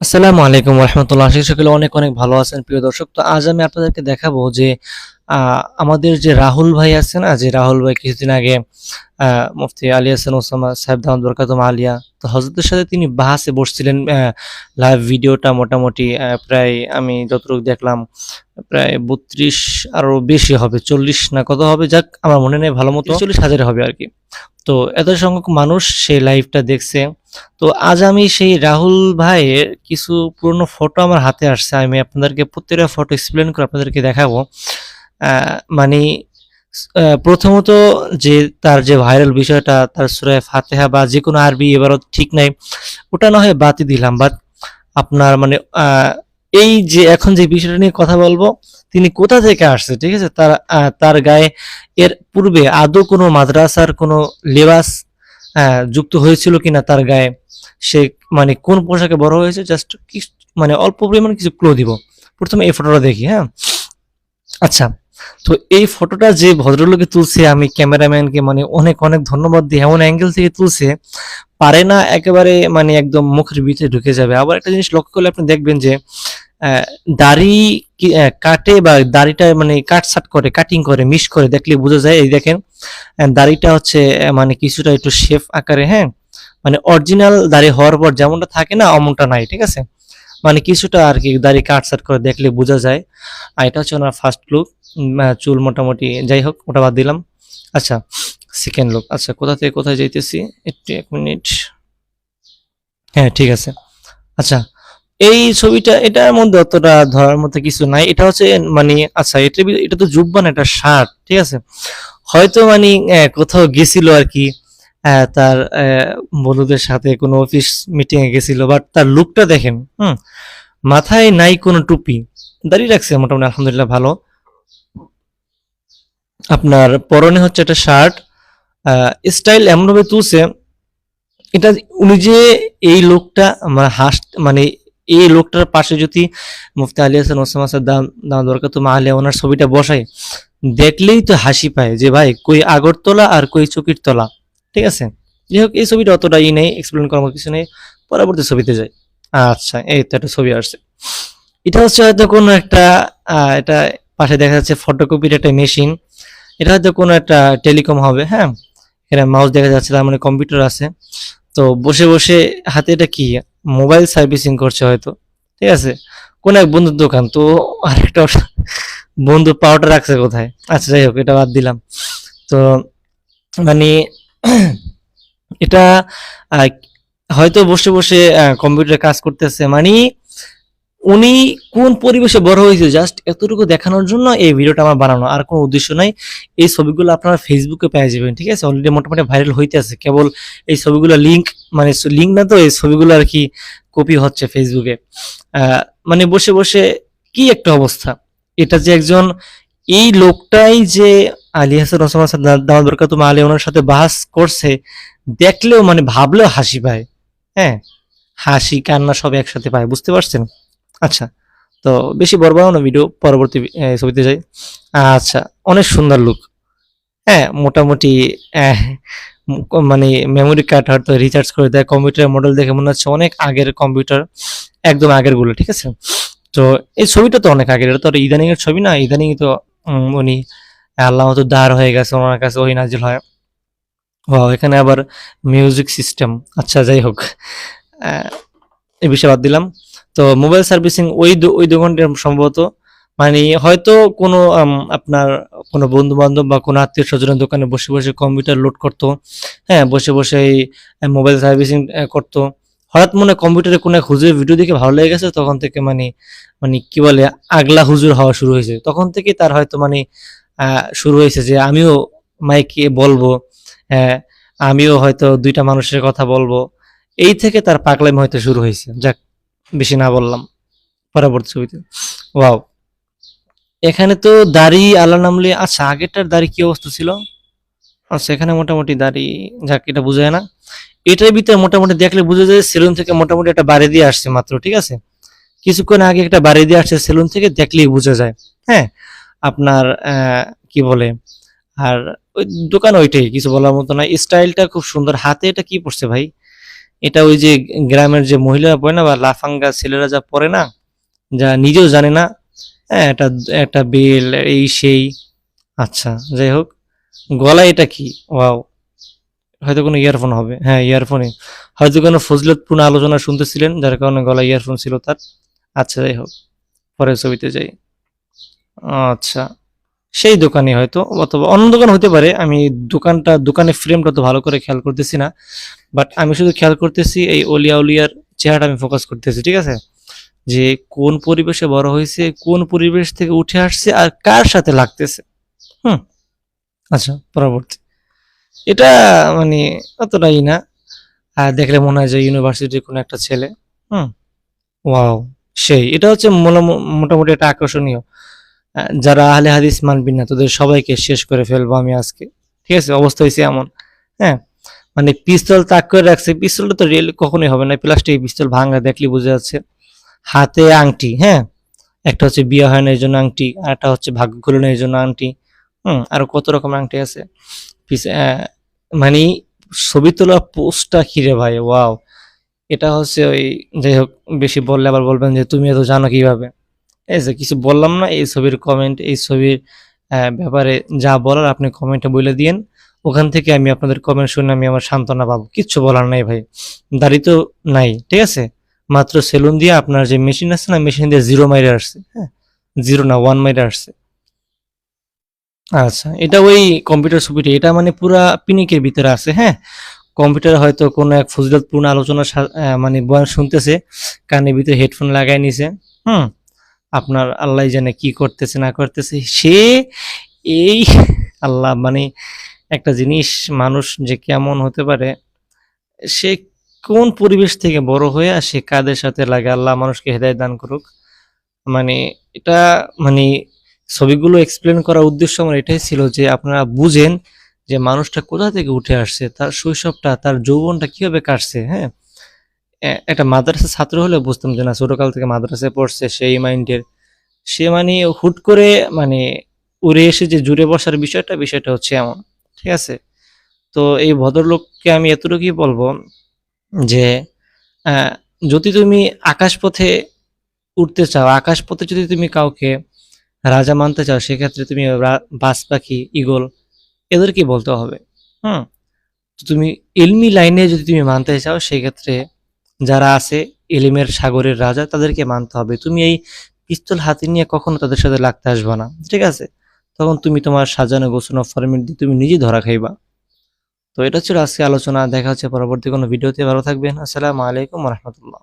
আসসালামু আলাইকুম রহমতুল্লাহ। সকলে অনেক অনেক ভালো আছেন। প্রিয় দর্শক, তো আজ আমি আপনাদেরকে দেখাবো যে আমাদের যে রাহুল ভাই আছে না যে রাহুল ভাই কিছুদিন আগে আহ, মুফতি আলী হাসান ওসামা সাহেব দামদ বরকাতুম আলিয়া তো হজরতের সাথে তিনি বাহাসে বসছিলেন লাইভ ভিডিওটা মোটামুটি প্রায় আমি যতটুকু দেখলাম প্রায় বত্রিশ আরও বেশি হবে চল্লিশ না কত হবে যাক আমার মনে নেই ভালো মতো। চল্লিশ হাজার হবে আর কি। তো এত সংখ্যক মানুষ সেই লাইভটা দেখছে। তো আজ আমি সেই রাহুল ভাইয়ের কিছু পুরনো ফটো আমার হাতে আসছে আমি আপনাদেরকে প্রত্যেকটা ফটো এক্সপ্লেন করে আপনাদেরকে দেখাবো। মানে প্রথমত যে তার যে ভাইরাল বিষয়টা, তার সুরায় ফাতেহা বা যে কোনো আরবি এবারও ঠিক নাই, ওটা না হয় বাতি দিলাম। বাট আপনার মানে এই যে এখন যে বিষয়টা নিয়ে কথা বলব, তিনি কোথা থেকে আসছে, ঠিক আছে? তার তার গায়ে এর পূর্বে আদৌ কোনো মাদ্রাসার কোনো লেবাস যুক্ত হয়েছিল কিনা তার গায়ে, সে মানে কোন পোশাকে বড় হয়েছে জাস্ট মানে অল্প পরিমাণ কিছু ক্লো দিব। প্রথমে এই ফটোটা দেখি হ্যাঁ? আচ্ছা। তো এই ফটোটা যে ভদ্রলোকে তুলছে, আমি ক্যামেরাম্যানকে মানে অনেক অনেক ধন্যবাদ দিই। এমন অ্যাঙ্গেল থেকে তুলছে, পারে না একেবারে মানে একদম মুখের ভিতরে ঢুকে যাবে। আবার একটা জিনিস লক্ষ্য করলে আপনি দেখবেন যে দাড়ি কাটে বা দাড়িটা মানে কাটসাট করে কাটিং করে মিস করে, দেখলে বোঝা যায়, এই দেখেন দাড়িটা হচ্ছে মানে কিছুটা একটু শেফ আকারে হ্যাঁ? মানে অরিজিনাল দাড়ি হওয়ার পর যেমনটা থাকে না, অমনটা নাই, ঠিক আছে? মানে কিছুটা আর কি দাড়ি কাটসাট করে দেখলে বোঝা যায়। আর এটা হচ্ছে ওনার ফার্স্ট লুক চুল মোটামুটি, যাই হোক, ওটা বাদ দিলাম। আচ্ছা সেকেন্ড লুক আচ্ছা কোথা থেকে কোথায় যাইতেছি? একটু, এক মিনিট। হ্যাঁ ঠিক আছে। আচ্ছা এই ছবিটা এটার মধ্যে অতটা ধরার মতো কিছু নাই। এটা হচ্ছে মানে আচ্ছা এটা এটা তো জুব্বান, এটা শার্ট, ঠিক আছে? হয়তো মানে কোথাও গেছিল আর কি তার বন্ধুদের সাথে কোনো অফিস মিটিং এ গেছিল বাট তার লুকটা দেখেন, হুম। মাথায় নাই কোনো টুপি, দাঁড়িয়ে রাখছে মোটামুটি, আলহামদুলিল্লাহ ভালো। আপনার পরনে হচ্ছে একটা শার্ট স্টাইল এমনভাবে তুলছে, এটা উনি যে এই লোকটা মানে হাস মানে এই লোকটার পাশে যদি মুফতি আলী হাসান ওসামা আসাদ দাম দরকার, তো আলিয়া ওনার ছবিটা বসায়। দেখলেই তো হাসি পায় যে ভাই, কই আগরতলা আর কই চকির তলা, ঠিক আছে? যাই হোক, এই ছবিটা অতটা ই নেই এক্সপ্লেন করার কিছু নেই, পরবর্তী ছবিতে যাই। আচ্ছা এই তো একটা ছবি আসছে। এটা হচ্ছে হয়তো কোনো একটা এটা পাশে দেখা যাচ্ছে ফটোকপির একটা মেশিন এটা হয়তো কোনো একটা টেলিকম হবে হ্যাঁ? এখানে মাউস দেখা যাচ্ছে, তার মানে কম্পিউটার আছে। তো বসে বসে হাতে এটা কি? মোবাইল সার্ভিসিং করছে হয়তো, ঠিক আছে? কোন এক বন্ধুর দোকান, তো আরেকটা বন্ধু পাওয়াটা রাখছে কোথায়? আচ্ছা যাই হোক, এটা বাদ দিলাম। তো মানে এটা হয়তো বসে বসে কম্পিউটারে কাজ করতেছে মানে উনি কোন পরিবেশে বড় হয়েছে জাস্ট এতটুকু দেখানোর জন্য এই ভিডিওটা আমার বানানো। আর কোনো উদ্দেশ্য নাই। এই ছবিগুলো আপনারা ফেসবুকে পেয়ে যাবেন, ঠিক আছে? অলরেডি মোটামুটি ভাইরাল হইতে আছে। কেবল এই ছবিগুলো লিঙ্ক মানে লিঙ্ক না তো, এই ছবিগুলো আর কি কপি হচ্ছে ফেসবুকে মানে বসে বসে কি একটা অবস্থা? এটা যে একজন, এই লোকটাই যে আলী হাসান, ওসামা দামাদ বরকাতুম আলী ওনার সাথে বাহাস করছে, দেখলেও মানে ভাবলেও হাসি পায়। হ্যাঁ? হাসি, কান্না সব একসাথে পায়, বুঝতে পারছেন? আচ্ছা তো বেশি বড় বড় না ভিডিও পরবর্তী ছবিতে যাই। আচ্ছা অনেক সুন্দর লুক হ্যাঁ মোটামুটি মানে মেমোরি কার্ড হয়তো রিচার্জ করে দেয় কম্পিউটারের মডেল দেখে মনে হচ্ছে অনেক আগের কম্পিউটার একদম আগেরগুলো ঠিক আছে? তো এই ছবিটা তো অনেক আগের, এটা তো ইদানিং এর ছবি না ইদানিং তো উনি আল্লাহ তো দাঁড় হয়ে গেছে, ওনার কাছে ওই নাজিল হয়। ও এখানে আবার মিউজিক সিস্টেম আচ্ছা যাই হোক এ বিষয়ে বাদ দিলাম। তো মোবাইল সার্ভিসিং ওই দো- ওই দোকানটা সম্ভবত। মানে হয়তো কোনো আপনার কোনো বন্ধু বান্ধব বা কোনো আত্মীয় স্বজনের দোকানে বসে বসে কম্পিউটার লোড করতো হ্যাঁ বসে বসে মোবাইল সার্ভিসিং করতো। হঠাৎ মনে কম্পিউটারে কোনো এক হুজুরের ভিডিও দেখে ভালো লেগে গেছে, তখন থেকে মানে মানে কি বলে, আগলা হুজুর হওয়া শুরু হয়েছে। তখন থেকে তার হয়তো মানে শুরু হয়েছে যে আমিও মাইকে বলব হ্যাঁ আমিও হয়তো দুইটা মানুষের কথা বলব। এই থেকে তার পাগলামি হয়তো শুরু হয়েছে। যাক বেশি না বললাম, পরবর্তী ছবিতে। ওয়াও এখানে তো দাড়ি আল্লাহ নামলে আচ্ছা আগেরটার দাড়ি কি অবস্থা ছিল? আচ্ছা এখানে মোটামুটি দাড়ি যাক, এটা বোঝায় না। এটার ভিতরে মোটামুটি দেখলে বোঝা যায় সেলুন থেকে মোটামুটি একটা বাড়ি দিয়ে আসছে মাত্র, ঠিক আছে? কিছুক্ষণ আগে একটা বাড়ি দিয়ে আসছে সেলুন থেকে দেখলেই বোঝা যায় হ্যাঁ? আপনার কি বলে? আর ওই দোকান ওইটাই, কিছু বলার মতো না। স্টাইলটা খুব সুন্দর। হাতে এটা কি পড়ছে ভাই? এটা ওই যে গ্রামের যে মহিলারা পরে না বা লাফাঙ্গা ছেলেরা যা পরে না, যা নিজেও জানে না হ্যাঁ একটা একটা বেল, এই সেই আচ্ছা যাই হোক, গলায় এটা কি? ওয়াও, হয়তো কোনো ইয়ারফোন হবে হ্যাঁ ইয়ারফোনে, হয়তো কোনো ফজলতপূর্ণ আলোচনা শুনতেছিলেন, যার কারণে গলা ইয়ারফোন ছিল তার আচ্ছা যাই হোক, পরের ছবিতে যাই আচ্ছা সেই দোকানে হয়তো, অথবা অন্য দোকান হতে পারে, আমি দোকানটা, দোকানের ফ্রেমটা তো ভালো করে খেয়াল করতেছি না বাট আমি শুধু খেয়াল করতেছি এই অলিয়া উলিয়ার চেহারাটা আমি ফোকাস করতেছি, ঠিক আছে? যে কোন পরিবেশে বড় হয়েছে, কোন পরিবেশ থেকে উঠে আসছে আর কার সাথে লাগতেছে। হুম আচ্ছা পরবর্তী। এটা মানে অতটাই না, আর দেখলে মনে হয় যে ইউনিভার্সিটির কোনো একটা ছেলে, হুম ওয়াও সেই। এটা হচ্ছে মোটামুটি একটা আকর্ষণীয়। যারা আহলে হাদিস মানবি না, তোদের সবাইকে শেষ করে ফেলব আমি আজকে। ঠিক আছে? অবস্থা হয়েছে এমন। হ্যাঁ? মানে পিস্তল তাক করে রাখছে। পিস্তলটা তো রিয়েল কখনোই হবে না। প্লাস্টিক পিস্তল ভাঙা দেখলে বোঝা যাচ্ছে হাতে আংটি হ্যাঁ? একটা হচ্ছে বিয়ে হয় না, এই জন্য আংটি, আর একটা হচ্ছে ভাগ্য খুলে না এই জন্য আংটি। হুম, আরও কত রকম আংটি আছে? মানে ছবি তোলা পোস্টটা কিরে ভাই? ওয়াও। এটা হচ্ছে ওই, যাই হোক, বেশি বললে আবার বলবেন যে, তুমি এত জানো কীভাবে? যে কিছু বললাম না, এই ছবির কমেন্ট এই ছবির ব্যাপারে যা বলার আপনি কমেন্টে বলে দিয়েন। ওখান থেকে আমি আপনাদের কমেন্ট শুনে আমি আমার সান্ত্বনা পাবো। কিচ্ছু বলার নাই ভাই, দাড়ি তো নাই, ঠিক আছে? মাত্র সেলুন দিয়ে আপনার যে মেশিন আছে না মেশিন দিয়ে জিরো মাইরে আসছে হ্যাঁ? জিরো না ওয়ান মাইরে আসছে। আচ্ছা এটা ওই কম্পিউটার ছবিটি, এটা মানে পুরা পিনিকের ভিতরে আছে হ্যাঁ? কম্পিউটার হয়তো কোনো এক ফজিলতপূর্ণ আলোচনা মানে বয়ান শুনতেছে কানের ভিতরে হেডফোন লাগাই নিছে, হুম? আপনার আল্লাহ জানে কি করতেছে, না করতেছে, সে এই আল্লাহ মানে একটা জিনিস, মানুষ যে কেমন হতে পারে, সে কোন পরিবেশ থেকে বড় হয়ে সে কাদের সাথে লাগে? আল্লাহ মানুষকে হেদায় দান করুক। মানে এটা মানে ছবিগুলো এক্সপ্লেন করার উদ্দেশ্য আমার এটাই ছিল যে আপনারা বুঝেন যে মানুষটা কোথা থেকে উঠে আসছে, তার শৈশবটা, তার যৌবনটা কীভাবে কাটছে হ্যাঁ? একটা মাদ্রাসা ছাত্র হলে বুঝতাম যে না, ছোটকাল থেকে মাদ্রাসায় পড়ছে সেই মাইন্ডের সে মানে হুট করে মানে উড়ে এসে যে জুড়ে বসার বিষয়টা বিষয়টা হচ্ছে এমন, ঠিক আছে? তো এই ভদ্রলোককে আমি এতটুকুই বলব যে যদি তুমি আকাশপথে উঠতে চাও, আকাশপথে যদি তুমি কাউকে রাজা মানতে চাও, সেক্ষেত্রে তুমি বাজ পাখি ইগল এদেরকে বলতে হবে। হুম? তুমি এলমি লাইনে যদি তুমি মানতে চাও, সেক্ষেত্রে যারা আছে, এলিমের সাগরের রাজা, তাদেরকে মানতে হবে। তুমি এই পিস্তল হাতে নিয়ে কখনো তাদের সাথে লাগতে আসবে না, ঠিক আছে? তখন তুমি তোমার সাজানো গোছানো ফরমেট দিয়ে তুমি নিজেই ধরা খাইবা। তো এটা ছিল আজকে আলোচনা, দেখা হচ্ছে পরবর্তী কোনো ভিডিওতে। ভালো থাকবেন। আসসালামু আলাইকুম রহমতুল্লাহ।